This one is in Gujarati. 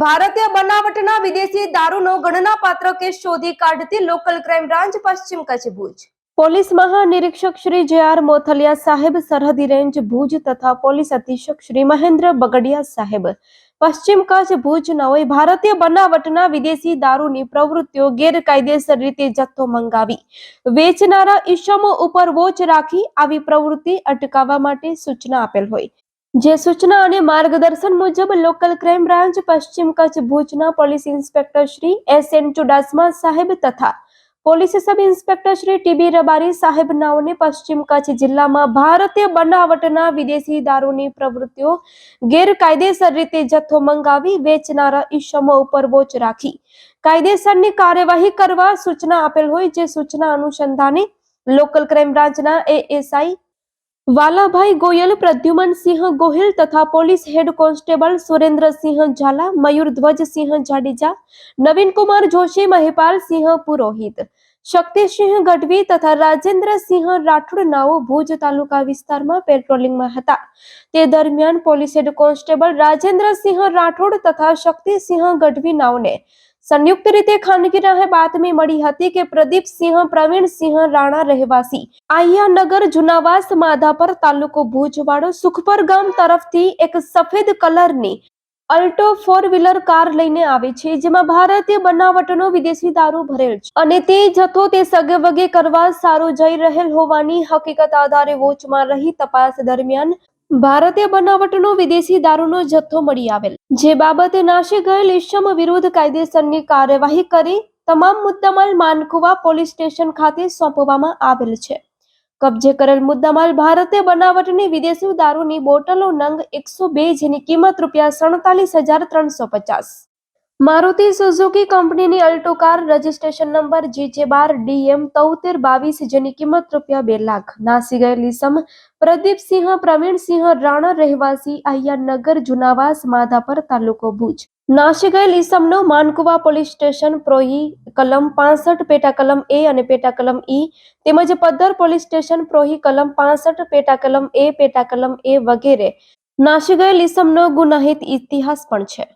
ભારતીય બનાવટના વિદેશી દારૂનો ગણનાપાત્ર કેસ શોધી કાઢતી લોકલ ક્રાઇમ બ્રાન્ચ પશ્ચિમ કચ્છ ભુજ. પોલીસ મહાનિરીક્ષક શ્રી જે આર મોથલિયા સાહેબ સરહદી રેન્જ ભુજ તથા પોલીસ અધિક્ષક શ્રી મહેન્દ્ર બગડિયા સાહેબ પશ્ચિમ કચ્છ ભુજ નવોએ ભારતીય બનાવટના વિદેશી દારૂની પ્રવૃત્તિઓ ગેરકાયદેસર રીતે જથ્થો મંગાવી. વેચનારા ઈસમો ઉપર વોચ રાખી આવી પ્રવૃત્તિ અટકાવવા માટે સૂચના આપેલ હોય. જે સૂચના અને માર્ગદર્શન મુજબ લોકલ ક્રાઇમ બ્રાન્ચ, પશ્ચિમ કચ્છ ભુજના police inspector Shri S N Chudasama સાહેબ તથા police sub inspector Shri TB Rabari સાહેબ નાઓને પશ્ચિમ કચ્છ જિલ્લામાં ભારતીય બનાવટના વિદેશી દારૂની પ્રવૃત્તિઓ ગેરકાયદેસર રીતે જથ્થો મંગાવી વેચનારા ઈસમો ઉપર વોચ રાખી. કાયદેસરની કાર્યવાહી કરવા સૂચના આપેલ હોય, જે સૂચના અનુસંધાને લોકલ ક્રાઇમ બ્રાન્ચના એએસઆઈ વાલાભાઈ ગોયલ પ્રદ્યુમનસિંહ ગોહિલ તથા police head constable Surendrasinh Jhala, Mayur Dhvajsinh Jadeja, Navinkumar Joshi Mahipalsinh Purohit. Shaktisinh Gadhvi તથા રાજેન્દ્રસિંહ રાઠોડ નાઓ ભુજ તાલુકા વિસ્તારમાં પેટ્રોલિંગમાં હતા. તે દરમિયાન police head constable Rajendrasinh Rathod તથા શક્તિસિંહ ગઢવી નાઓને સંયુક્ત રીતે ખાનગી રાહે બાતમી મળી હતી કે પ્રદીપસિંહ, પ્રવીણસિંહ રાણા રહેવાસી આહિયાનગર, જુનાવાસ, માધાપર તાલુકો ભુજવાડો સુખપર ગામ તરફથી એક સફેદ કલરની અલ્ટો ફોર વ્હીલર કાર લઈને આવે છે, જેમાં ભારતીય બનાવટનો વિદેશી દારૂ ભરેલ છે. અને તે જથ્થો તે સગે વગે કરવા સારું જઈ રહેલ હોવાની હકીકત આધારે વોચમાં રહી તપાસ દરમિયાન ભારતીય બનાવટનો વિદેશી દારૂનો જથ્થો મળી આવેલ. જે બાબતે નાશી ગયેલ ઇસમ વિરુદ્ધ કાયદેસરની કાર્યવાહી કરી તમામ મુદ્દામાલ માનકુવા પોલીસ સ્ટેશન ખાતે સોંપવામાં આવેલ છે. કબજે કરેલ મુદ્દામાલ ભારતીય બનાવટની વિદેશી દારૂની બોટલો નંગ એકસો બે જેની કિંમત રૂપિયા સડતાલીસ હજાર ત્રણસો પચાસ. મારુતિ સુઝુકી કંપનીની Alto car registration number GJ બાર ડીએમ તોતેર બાવીસ જેની કિંમત રૂપિયા બે લાખ. નાસી ગયેલ સમ પ્રદીપસિંહ પ્રવીણસિંહ રાણા રહેવાસી, અહિયાનગર, જુનાવાસ, માધાપર તાલુકો ભુજ. નાસી ગયેલ ઈસમનો માનકુવા પોલીસ સ્ટેશન પ્રોહી કલમ પાસઠ, પેટા કલમ એ અને પેટા કલમ ઈ તેમજ પદ્ધર પોલીસ સ્ટેશન પ્રોહી કલમ પાસઠ, પેટા કલમ એ, પેટા કલમ એ વગેરે. નાસી ગયેલ ઈસમનો ગુનાહિત ઇતિહાસ પણ છે.